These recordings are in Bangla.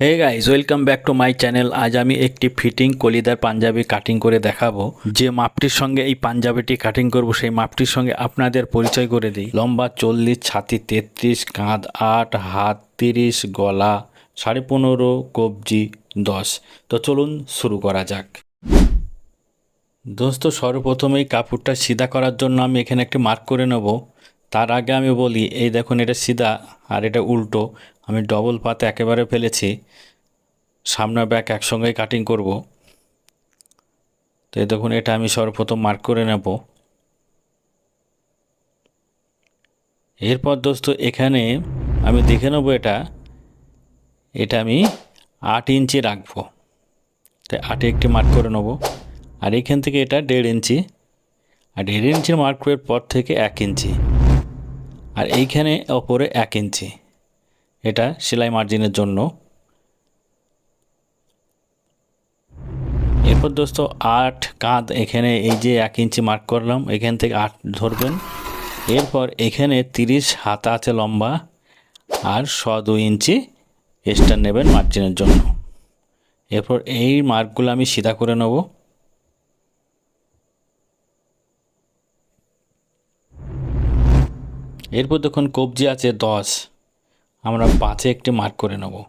Hey guys welcome back to my channel আজ আমি একটি ফিটিং কলিদার পাঞ্জাবি কাটিং করে দেখাবো। যে মাপটির সঙ্গে এই পাঞ্জাবিটি কাটিং করব, সেই মাপটির সঙ্গে আপনাদের পরিচয় করে দিই। লম্বা চল্লিশ, ছাতি তেত্রিশ, কাঁধ আট, হাত তিরিশ, গলা সাড়ে পনেরো, কবজি দশ। তো চলুন শুরু করা যাক। দোস্ত সর্বপ্রথমেই কাপড়টা সিধা করার জন্য আমি এখানে একটি মার্ক করে নেব। তার আগে আমি বলি, এই দেখুন এটা সিধা আর এটা উল্টো। আমি ডবল পাতে একেবারে ফেলেছি। সামনে ব্যাক একসঙ্গেই কাটিং করব। তো এই দেখুন, এটা আমি সর্বপ্রথম মার্ক করে নেব। এরপর দোস্ত, এখানে আমি দেখে নেব এটা। এটা আমি আট ইঞ্চি রাখব। তাই আটে একটি মার্ক করে নেব। আর এখান থেকে এটা দেড় ইঞ্চি। আর দেড় ইঞ্চির মার্ক করার পর থেকে এক ইঞ্চি। আর এইখানে ওপরে এক ইঞ্চি। এটা সেলাই মার্জিনের জন্য। এরপর দোস্ত, আট কাঁধ এখানে এই যে এক ইঞ্চি মার্ক করলাম, এখান থেকে আট ধরবেন। এরপর এখানে তিরিশ হাতা আছে লম্বা, আর শ দুই ইঞ্চি এক্সট্রা নেবেন মার্জিনের জন্য। এরপর এই মার্কগুলো আমি সিধা করে নেব। এরপর দেখুন কবজি আছে দশ। আমরা পাঁচে একটি মার্ক করে নেব।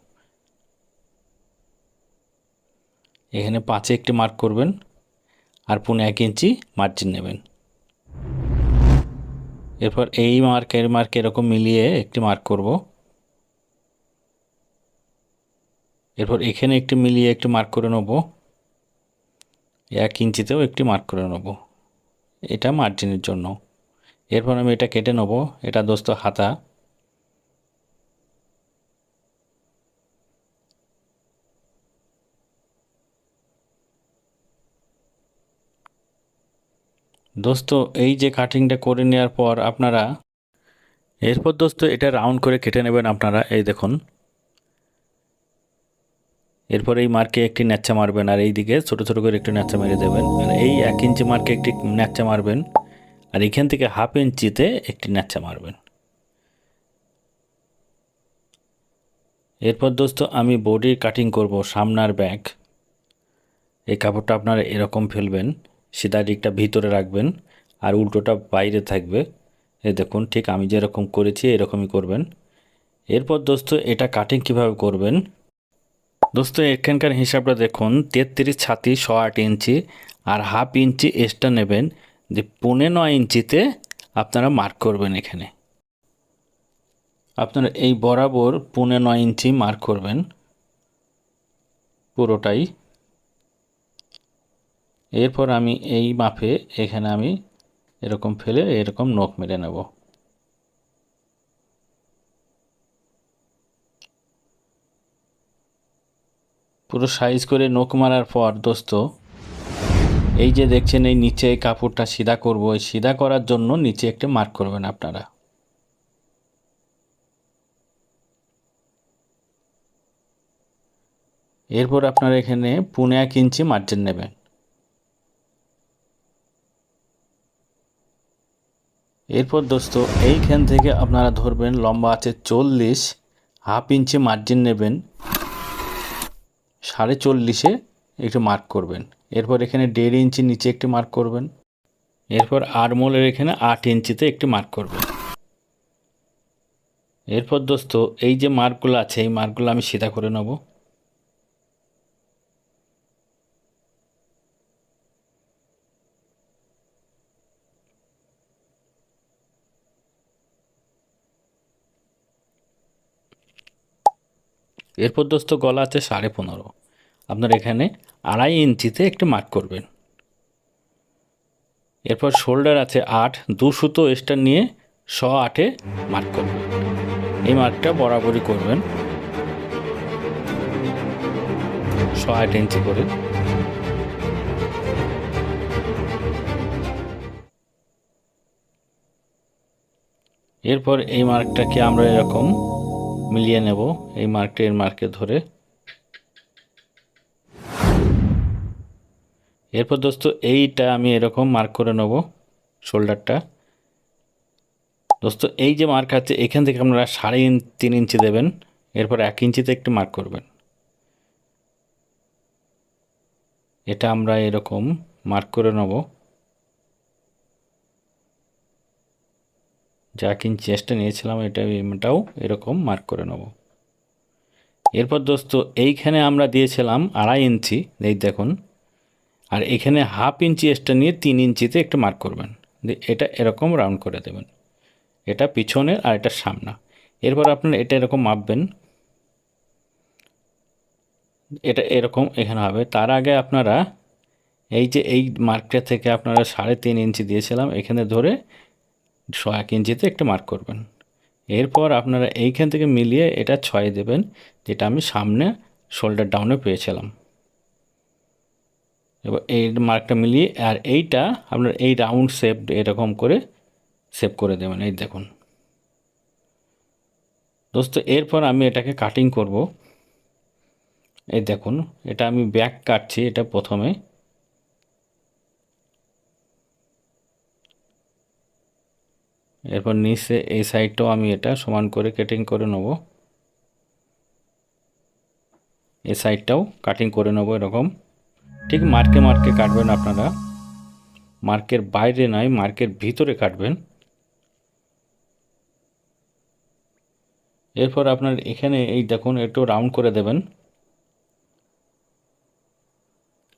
এখানে পাঁচে একটি মার্ক করবেন আর পুনে এক ইঞ্চি মার্জিন নেবেন। এরপর এই মার্ক এর মার্ক এরকম মিলিয়ে একটি মার্ক করব। এরপর এখানে একটি মিলিয়ে একটি মার্ক করে নেব। এক ইঞ্চিতেও একটি মার্ক করে নেব। এটা মার্জিনের জন্য। এরপর আমি এটা কেটে নেব। এটা দোস্ত হাতা। দোস্ত, এই যে কাটিংটা করে নেওয়ার পর আপনারা এরপর দোস্ত এটা রাউন্ড করে কেটে নেবেন আপনারা, এই দেখুন। এরপর এই মার্কে একটি ন্যাচা মারবেন, আর এই দিকে ছোটো ছোটো করে একটু ন্যাচা মেরে দেবেন। আর এই এক ইঞ্চি মার্কে একটি ন্যাচা মারবেন। আর এখান থেকে হাফ ইঞ্চিতে একটি ন্যাচা মারবেন। এরপর দোস্ত, আমি বডির কাটিং করব সামনার ব্যাগ। এই কাপড়টা আপনারা এরকম ফেলবেন, সিধা দিকটা ভিতরে রাখবেন আর উল্টোটা বাইরে থাকবে। এ দেখুন, ঠিক আমি যেরকম করেছি এরকমই করবেন। এরপর দোস্ত, এটা কাটিং কীভাবে করবেন? দোস্ত, এখানকার হিসাবটা দেখুন, তেত্রিশ ছাতি ছ আট ইঞ্চি আর হাফ ইঞ্চি এক্সট্রা নেবেন। যে পৌনে নয় ইঞ্চিতে আপনারা মার্ক করবেন এখানে। আপনারা এই বরাবর পৌনে নয় ইঞ্চি মার্ক করবেন। পুরোটাই। এরপর আমি এই মাপে এখানে আমি এরকম ফেলে এরকম নখ মেরে নেব। পুরো সাইজ করে নখ মারার পর দোস্ত এই যে দেখছেন, এই নিচে এই কাপড়টা সিধা করব, এই সিধা করার জন্য নিচে একটি মার্ক করবেন আপনারা। এরপর আপনারা এখানে পুনে এক ইঞ্চি মার্জিন নেবেন। এরপর দোস্ত, এইখান থেকে আপনারা ধরবেন, লম্বা আছে চল্লিশ, হাফ ইঞ্চি মার্জিন নেবেন, সাড়ে চল্লিশে একটু মার্ক করবেন। এরপর এখানে দেড় ইঞ্চি নিচে একটি মার্ক করবেন। এরপর আরমোলের এখানে আট ইঞ্চিতে একটি মার্ক করবেন। এরপর দোস্ত, এই যে মার্কগুলো আছে, এই মার্কগুলো আমি সিধা করে নেব। এরপর দোস্ত গলা আছে সাড়ে পনেরো। আপনার এখানে আড়াই ইঞ্চিতে একটি মার্ক করবেন। এরপর শোল্ডার আছে আট, দু সুতো এক্সট্রা নিয়ে শ আটে মার্ক করবেন। এই মার্কটা বরাবরই করবেন। শ আট ইঞ্চি করে। এরপর এই মার্কটাকে আমরা এরকম মিলিয়ে নেব। এই মার্কটা এর মার্কে ধরে। এরপর দোস্ত, এইটা আমি এরকম মার্ক করে নেব শোল্ডারটা দোস্ত, এই যে মার্ক আছে, এখান থেকে আপনারা সাড়ে তিন ইঞ্চি দেবেন। এরপর এক ইঞ্চিতে একটু মার্ক করবেন। এটা আমরা এরকম মার্ক করে নেব। যা কিন চেষ্টা নিয়েছিলাম, এটা এটাও এরকম মার্ক করে নেব। এরপর দোস্ত, এইখানে আমরা দিয়েছিলাম আড়াই ইঞ্চি, এই দেখুন। আর এখানে হাফ ইঞ্চি এক্সট্রা নিয়ে তিন ইঞ্চিতে একটু মার্ক করবেন। এটা এরকম রাউন্ড করে দেবেন। এটা পিছনের আর এটা সামনা। এরপর আপনার এটা এরকম মাপবেন। এটা এরকম এখানে হবে। তার আগে আপনারা এই যে এই মার্কটা থেকে আপনারা সাড়ে তিন ইঞ্চি দিয়েছিলাম, এখানে ধরে ছ এক ইঞ্চিতে একটা মার্ক করবেন। এরপর আপনারা এইখান থেকে মিলিয়ে এটা ছয় দেবেন, যেটা আমি সামনে শোল্ডার ডাউনে পেয়েছিলাম। এবার এই মার্কটা মিলিয়ে আর এইটা আপনার এই রাউন্ড শেপ এরকম করে সেভ করে দেবেন, এই দেখুন। দোস্ত, এরপর আমি এটাকে কাটিং করব। এই দেখুন, এটা আমি ব্যাক কাটছি এটা প্রথমে। এরপর নিচে এই সাইডটাও আমি এটা সমান করে কাটিং করে নেব। এই সাইডটাও কাটিং করে নেব এরকম। ঠিক মার্কে মার্কে কাটবেন আপনারা। মার্কের বাইরে নয় মার্কের ভিতরে কাটবেন। এরপর আপনার এখানে এই দেখুন, একটু রাউন্ড করে দেবেন।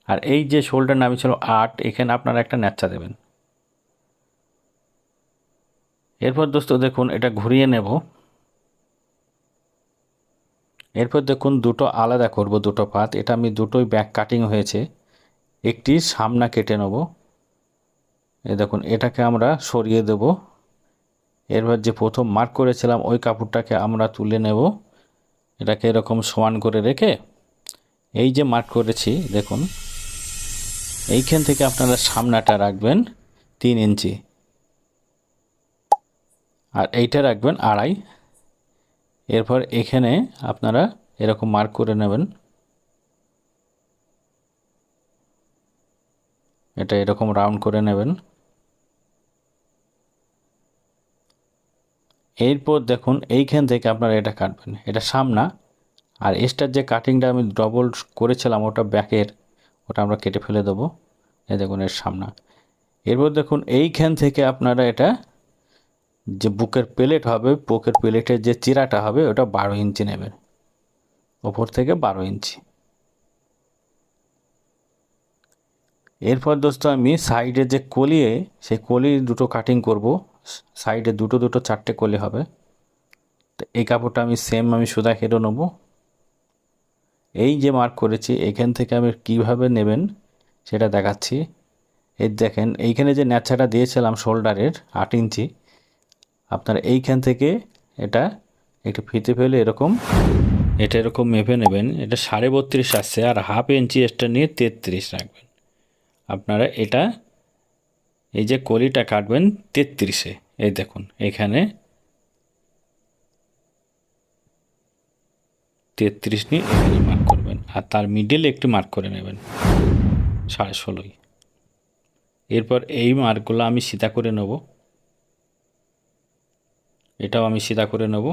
আর এই যে শোল্ডার নামে ছিল আট, এখানে আপনারা একটা ন্যাচা দেবেন। এরপর দোস্ত দেখুন, এটা ঘুরিয়ে নেব। এরপর দেখুন, দুটো আলাদা করব, দুটো পাত এটা আমি দুটোই ব্যাক কাটিং হয়েছে। একটি সামনা কেটে নেব। এ দেখুন, এটাকে আমরা সরিয়ে দেব। এরপর যে প্রথম মার্ক করেছিলাম, ওই কাপড়টাকে আমরা তুলে নেব। এটাকে এরকম সমান করে রেখে এই যে মার্ক করেছি, দেখুন, এইখান থেকে আপনারা সামনাটা রাখবেন তিন ইঞ্চি। আর এইটা রাখবেন আড়াই। এরপর এখানে আপনারা এরকম মার্ক করে নেবেন। এটা এরকম রাউন্ড করে নেবেন। এরপর দেখুন, এইখান থেকে আপনারা এটা কাটবেন। এটা সামনা আর এক্সট্রার যে কাটিংটা আমি ডবল করেছিলাম, ওটা ব্যাকের, ওটা আমরা কেটে ফেলে দেবো। এই দেখুন, এর সামনা এরপর দেখুন, এইখান থেকে আপনারা এটা যে বুকের প্লেট হবে, বুকের প্লেটের যে চিরাটা হবে, ওটা বারো ইঞ্চি নেবেন। ওপর থেকে বারো ইঞ্চি। এরপর দোস্ত আমি সাইডে যে কলিয়ে, সেই কলি দুটো কাটিং করব। সাইডে দুটো দুটো চারটে কলি হবে। তো এই কাপড়টা আমি সেম আমি সুদা কেটে নেব। এই যে মার্ক করেছি, এখান থেকে আমি কীভাবে নেবেন সেটা দেখাচ্ছি। এই দেখেন, এইখানে যে ন্যাচাটা দিয়েছিলাম শোল্ডারের আট ইঞ্চি, আপনার এইখান থেকে এটা একটু ফিতে ফেলে এরকম, এটা এরকম মেপে নেবেন। এটা সাড়ে বত্রিশ আসছে আর হাফ ইঞ্চি এক্সট্রা নিয়ে তেত্রিশ রাখবেন। আপনারা এটা, এই যে কলিটা কাটবেন তেত্রিশে, এই দেখুন, এখানে তেত্রিশ নিয়ে এখানে মার্ক করবেন, আর তার মিডিলে একটু মার্ক করে নেবেন, সাড়ে ষোলোই। এরপর এই মার্কগুলো আমি সিধা করে নেব। এটাও আমি সিধা করে নেব।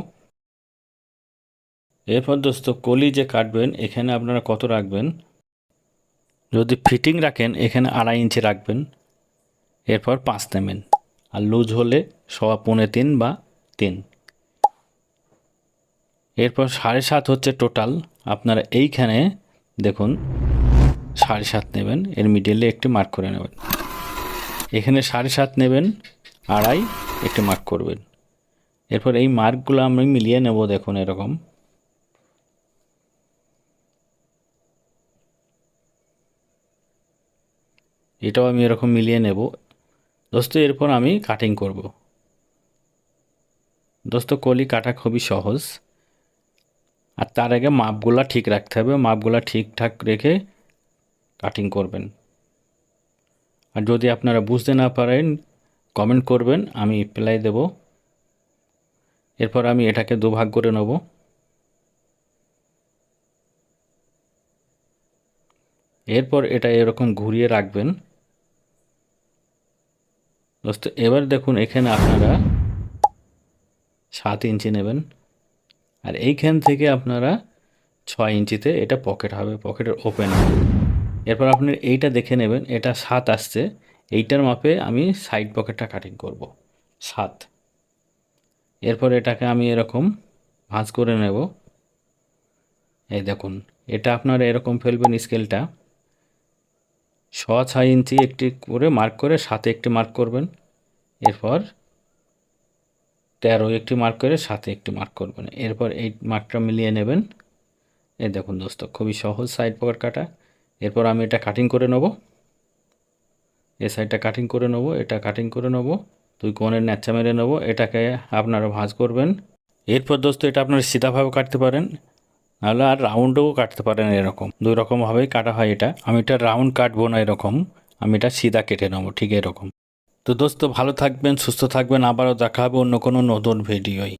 এরপর দোস্ত কলি যে কাটবেন, এখানে আপনারা কত রাখবেন? যদি ফিটিং রাখেন, এখানে আড়াই ইঞ্চি রাখবেন। এরপর পাঁচ নেবেন। আর লুজ হলে সবা পৌনে তিন বা তিন। এরপর সাড়ে সাত হচ্ছে টোটাল। আপনারা এইখানে দেখুন, সাড়ে সাত নেবেন। এর মিডিলে একটি মার্ক করে নেবেন। এখানে সাড়ে সাত নেবেন, আড়াই একটি মার্ক করবেন। এরপর এই মার্কগুলো আমি মিলিয়ে নেব দেখুন এরকম। এটাও আমি এরকম মিলিয়ে নেব। দোস্ত, এরপর আমি কাটিং করব। দোস্ত, কলি কাটা খুবই সহজ। আর তার আগে মাপগুলা ঠিক রাখতে হবে। মাপগুলা ঠিকঠাক রেখে কাটিং করবেন। আর যদি আপনারা বুঝতে না পারেন কমেন্ট করবেন, আমি প্লাই দেব। এরপর আমি এটাকে দুভাগ করে নেব। এরপর এটা এরকম ঘুরিয়ে রাখবেন। দোস্ত, এবার দেখুন এখানে আপনারা সাত ইঞ্চি নেবেন। আর এইখান থেকে আপনারা ছয় ইঞ্চিতে এটা পকেট হবে, পকেটের ওপেন হবে। এরপর আপনি এইটা দেখে নেবেন, এটা সাত আসছে। এইটার মাপে আমি সাইড পকেটটা কাটিং করব, সাত। এরপর এটাকে আমি এরকম ভাঁজ করে নেব। এই দেখুন, এটা আপনারা এরকম ফেলবেন স্কেলটা। ছ ছয় ইঞ্চি একটি করে মার্ক করে সাথে একটি মার্ক করবেন। এরপর তেরো একটি মার্ক করে সাথে একটি মার্ক করবেন। এরপর এই মার্কটা মিলিয়ে নেবেন। এই দেখুন দোস্ত, খুবই সহজ সাইড পকেট কাটা। এরপর আমি এটা কাটিং করে নেব। এই সাইডটা কাটিং করে নেব, এটা কাটিং করে নেব। দুই কোণের ন্যাচা মেরে নেব। এটাকে আপনারা ভাঁজ করবেন। এরপর দোস্ত এটা আপনারা সিধাভাবে কাটতে পারেন। নাহলে আর রাউন্ডও কাটতে পারেন এরকম। দুই রকমভাবেই কাটা হয় এটা। আমি এটা রাউন্ড কাটবো না এরকম। আমি এটা সিধা কেটে নেব, ঠিক এরকম। তো দোস্ত, ভালো থাকবেন, সুস্থ থাকবেন। আবারও দেখা হবে অন্য কোনো নতুন ভিডিওয়